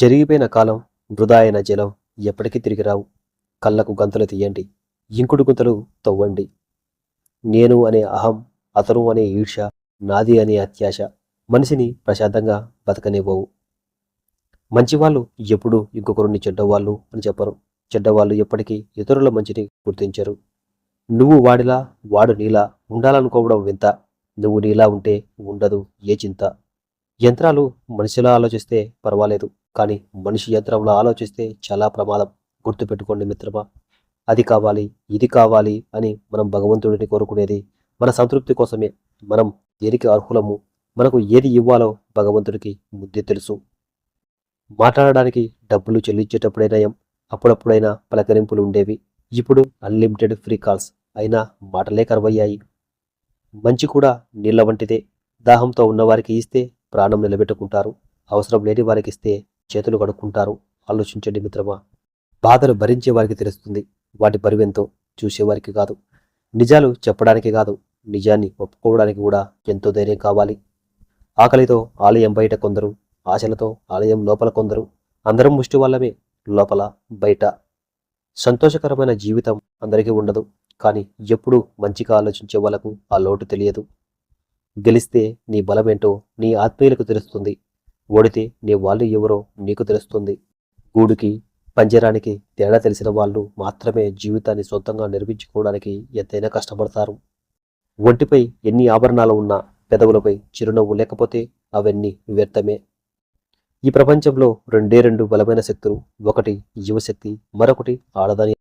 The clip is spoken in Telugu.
జరిగిపోయిన కాలం వృధా అయిన జలం ఎప్పటికీ తిరిగి రావు. కళ్ళకు గంతులు తీయండి ఇంకుడు గుంతలు తవ్వండి. నేను అనే అహం అతను అనే ఈర్ష నాది అనే అత్యాశ మనిషిని ప్రశాంతంగా బతకనివ్వవు. మంచివాళ్ళు ఎప్పుడూ ఇంకొకరిని చెడ్డవాళ్ళు అని చెప్పరు. చెడ్డవాళ్ళు ఎప్పటికీ ఇతరుల మంచిని గుర్తించరు. నువ్వు వాడిలా వాడు నీలా ఉండాలనుకోవడం వింత. నువ్వు నీలా ఉంటే ఉండదు ఏ చింత. యంత్రాలు మనిషిలా ఆలోచిస్తే పర్వాలేదు. కానీ మనిషి యంత్రంలో ఆలోచిస్తే చాలా ప్రమాదం. గుర్తుపెట్టుకోండి మిత్రమా. అది కావాలి ఇది కావాలి అని మనం భగవంతుడిని కోరుకునేది మన సంతృప్తి కోసమే. మనం దేనికి అర్హులము? మనకు ఏది ఇవ్వాలో భగవంతుడికి ముద్దే తెలుసు. మాట్లాడడానికి డబ్బులు చెల్లించేటప్పుడైనా అప్పుడప్పుడైనా పలకరింపులు ఉండేవి. ఇప్పుడు అన్లిమిటెడ్ ఫ్రీ కాల్స్ అయినా మాటలే కరువయ్యాయి. మంచి కూడా నీళ్ళ వంటిదే. దాహంతో ఉన్నవారికి ఇస్తే ప్రాణం నిలబెట్టుకుంటారు. అవసరం లేని వారికి ఇస్తే చేతులు కడుక్కుంటారు. ఆలోచించండి మిత్రమా. బాధలు భరించే వారికి తెలుస్తుంది. వాటి బరువెంతో చూసేవారికి కాదు. నిజాలు చెప్పడానికి కాదు. నిజాన్ని ఒప్పుకోవడానికి కూడా ఎంతో ధైర్యం కావాలి. ఆకలితో ఆలయం బయట కొందరు ఆశలతో ఆలయం లోపల కొందరు. అందరం ముష్టి వాళ్ళమే. లోపల బయట. సంతోషకరమైన జీవితం అందరికీ ఉండదు. కానీ ఎప్పుడూ మంచిగా ఆలోచించే వాళ్ళకు ఆ లోటు తెలియదు. గెలిస్తే నీ బలమేంటో నీ ఆత్మీయులకు తెలుస్తుంది. ఓడితే నీ వాళ్ళు ఎవరో నీకు తెలుస్తుంది. గూడుకి పంజరానికి తేడా తెలిసిన వాళ్ళు మాత్రమే జీవితాన్ని సొంతంగా నిర్మించుకోవడానికి ఎంతైనా కష్టపడతారు. ఒంటిపై ఎన్ని ఆభరణాలు ఉన్నా పెదవులపై చిరునవ్వు లేకపోతే అవన్నీ వ్యర్థమే. ఈ ప్రపంచంలో రెండే రెండు బలమైన శక్తులు ఒకటి యువశక్తి మరొకటి ఆడదాని